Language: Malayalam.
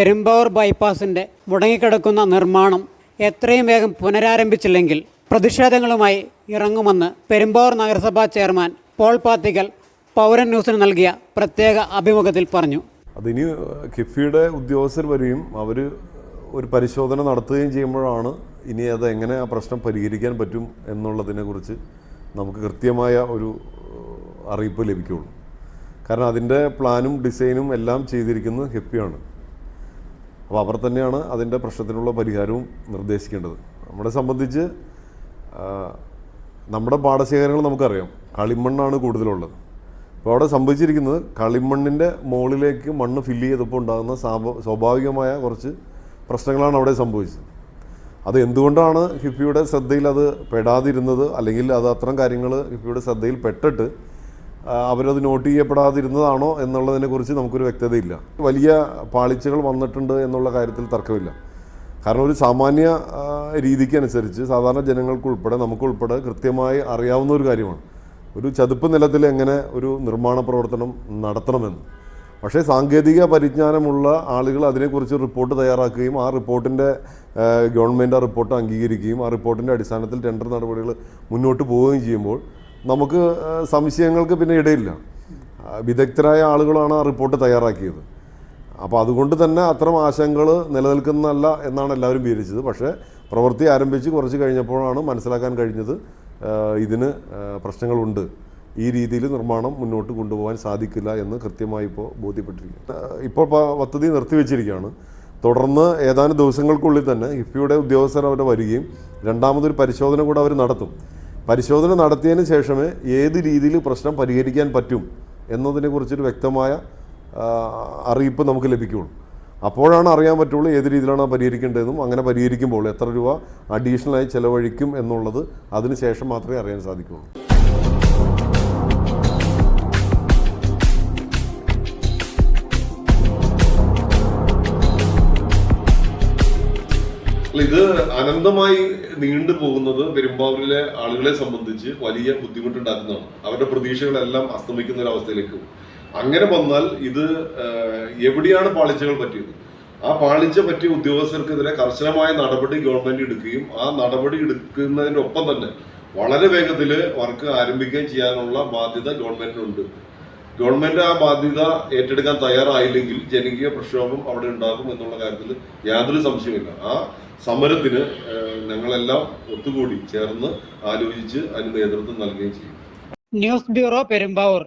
പെരുമ്പാവൂർ ബൈപ്പാസിന്റെ മുടങ്ങിക്കിടക്കുന്ന നിർമ്മാണം എത്രയും വേഗം പുനരാരംഭിച്ചില്ലെങ്കിൽ പ്രതിഷേധങ്ങളുമായി ഇറങ്ങുമെന്ന് പെരുമ്പാവൂർ നഗരസഭാ ചെയർമാൻ പോൾ പാത്തിക്കൽ പൗരൻ ന്യൂസിന് നൽകിയ പ്രത്യേക അഭിമുഖത്തിൽ പറഞ്ഞു. അതിനി കിഫിയുടെ ഉദ്യോഗസ്ഥർ വരികയും അവർ ഒരു പരിശോധന നടത്തുകയും ചെയ്യുമ്പോഴാണ് ഇനി അത് എങ്ങനെ ആ പ്രശ്നം പരിഹരിക്കാൻ പറ്റും എന്നുള്ളതിനെക്കുറിച്ച് നമുക്ക് കൃത്യമായ ഒരു അറിയിപ്പ് ലഭിക്കുകയുള്ളൂ. കാരണം അതിന്റെ പ്ലാനും ഡിസൈനും എല്ലാം ചെയ്തിരിക്കുന്നത് ഹെപ്പിയാണ് അപ്പോൾ അവർ തന്നെയാണ് അതിന്റെ പ്രശ്നത്തിനുള്ള പരിഹാരവും നിർദ്ദേശിക്കേണ്ടത്. നമ്മളെ സംബന്ധിച്ച് നമ്മുടെ പാടശേഖരങ്ങൾ നമുക്കറിയാം. കളിമണ്ണാണ് കൂടുതലുള്ളത്. അപ്പോൾ അവിടെ സംഭവിച്ചിരിക്കുന്നത് കളിമണ്ണിന്റെ മുകളിലേക്ക് മണ്ണ് ഫില്ല് ചെയ്തപ്പോൾ ഉണ്ടാകുന്ന സ്വാഭാവികമായ കുറച്ച് പ്രശ്നങ്ങളാണ് അവിടെ സംഭവിച്ചത്. അത് എന്തുകൊണ്ടാണ് ഹിപ്പിയുടെ ശ്രദ്ധയിൽ അത് പെടാതിരുന്നത്? അല്ലെങ്കിൽ അത് അത്തരം കാര്യങ്ങൾ ഹിപ്പിയുടെ ശ്രദ്ധയിൽ പെട്ടിട്ട് അവരത് നോട്ട് ചെയ്യപ്പെടാതിരുന്നതാണോ എന്നുള്ളതിനെക്കുറിച്ച് നമുക്കൊരു വ്യക്തതയില്ല. വലിയ പാളിച്ചകൾ വന്നിട്ടുണ്ട് എന്നുള്ള കാര്യത്തിൽ തർക്കമില്ല. കാരണം ഒരു സാമാന്യ രീതിക്കനുസരിച്ച് സാധാരണ ജനങ്ങൾക്കുൾപ്പെടെ നമുക്കുൾപ്പെടെ കൃത്യമായി അറിയാവുന്ന ഒരു കാര്യമാണ്. ഒരു ചതുപ്പ് നിലത്തിൽ എങ്ങനെ ഒരു നിർമ്മാണ പ്രവർത്തനം നടത്തണമെന്ന്. പക്ഷേ സാങ്കേതിക പരിജ്ഞാനമുള്ള ആളുകൾ അതിനെക്കുറിച്ച് റിപ്പോർട്ട് തയ്യാറാക്കുകയും ആ റിപ്പോർട്ടിന്റെ ഗവൺമെന്റ് ആ റിപ്പോർട്ട് അംഗീകരിക്കുകയും ആ റിപ്പോർട്ടിന്റെ അടിസ്ഥാനത്തിൽ ടെൻഡർ നടപടികൾ മുന്നോട്ട് പോവുകയും ചെയ്യുമ്പോൾ നമുക്ക് സംശയങ്ങൾക്ക് പിന്നെ ഇടയില്ല. വിദഗ്ധരായ ആളുകളാണ് ആ റിപ്പോർട്ട് തയ്യാറാക്കിയത്. അപ്പോൾ അതുകൊണ്ട് തന്നെ അത്തരം ആശങ്കകൾ നിലനിൽക്കുന്നതല്ല എന്നാണ് എല്ലാവരും വിവരിച്ചത് പക്ഷേ പ്രവൃത്തി ആരംഭിച്ച് കുറച്ച് കഴിഞ്ഞപ്പോഴാണ് മനസ്സിലാക്കാൻ കഴിഞ്ഞത് ഇതിന് പ്രശ്നങ്ങളുണ്ട്. ഈ രീതിയിൽ നിർമ്മാണം മുന്നോട്ട് കൊണ്ടുപോകാൻ സാധിക്കില്ല എന്ന് കൃത്യമായി ഇപ്പോൾ ബോധ്യപ്പെട്ടിരിക്കുന്നു. ഇപ്പോൾ പദ്ധതി നിർത്തിവെച്ചിരിക്കുകയാണ്. തുടർന്ന് ഏതാനും ദിവസങ്ങൾക്കുള്ളിൽ തന്നെ ഹിഫിയുടെ ഉദ്യോഗസ്ഥർ അവിടെ വരികയും രണ്ടാമതൊരു പരിശോധന കൂടെ അവർ നടത്തും. പരിശോധന നടത്തിയതിന് ശേഷമേ ഏത് രീതിയിൽ പ്രശ്നം പരിഹരിക്കാൻ പറ്റും എന്നതിനെക്കുറിച്ചൊരു വ്യക്തമായ അറിയിപ്പ് നമുക്ക് ലഭിക്കുകയുള്ളൂ. അപ്പോഴാണ് അറിയാൻ പറ്റുള്ളൂ ഏത് രീതിയിലാണ് പരിഹരിക്കേണ്ടതെന്നും അങ്ങനെ പരിഹരിക്കുമ്പോൾ എത്ര രൂപ അഡീഷണലായി ചിലവഴിക്കും എന്നുള്ളത് അതിന് ശേഷം മാത്രമേ അറിയാൻ സാധിക്കുകയുള്ളൂ. ഇത് അനന്തമായി നീണ്ടു പോകുന്നത് പെരുമ്പാവൂരിലെ ആളുകളെ സംബന്ധിച്ച് വലിയ ബുദ്ധിമുട്ടുണ്ടാക്കുന്നതാണ്. അവരുടെ പ്രതീക്ഷകളെല്ലാം അസ്തമിക്കുന്ന ഒരു അവസ്ഥയിലേക്ക് അങ്ങനെ വന്നാൽ ഇത് എവിടെയാണ് പാളിച്ചകൾ പറ്റിയത്? ആ പാളിച്ച പറ്റിയ ഉദ്യോഗസ്ഥർക്കെതിരെ കർശനമായ നടപടി ഗവൺമെന്റ് എടുക്കുകയും ആ നടപടി എടുക്കുന്നതിനൊപ്പം തന്നെ വളരെ വേഗത്തിൽ വർക്ക് ആരംഭിക്കുകയും ചെയ്യാനുള്ള ബാധ്യത ഗവൺമെന്റിനുണ്ട്. ഗവൺമെന്റ് ആ ബാധ്യത ഏറ്റെടുക്കാൻ തയ്യാറായില്ലെങ്കിൽ ജനകീയ പ്രക്ഷോഭം അവിടെ ഉണ്ടാകും എന്നുള്ള കാര്യത്തിൽ യാതൊരു സംശയമില്ല ആ സമരത്തിന് ഞങ്ങളെല്ലാം ഒത്തുകൂടി ചേർന്ന് ആലോചിച്ച് അതിന് നേതൃത്വം നൽകുകയും ചെയ്യും. News bureau Perumbavoor.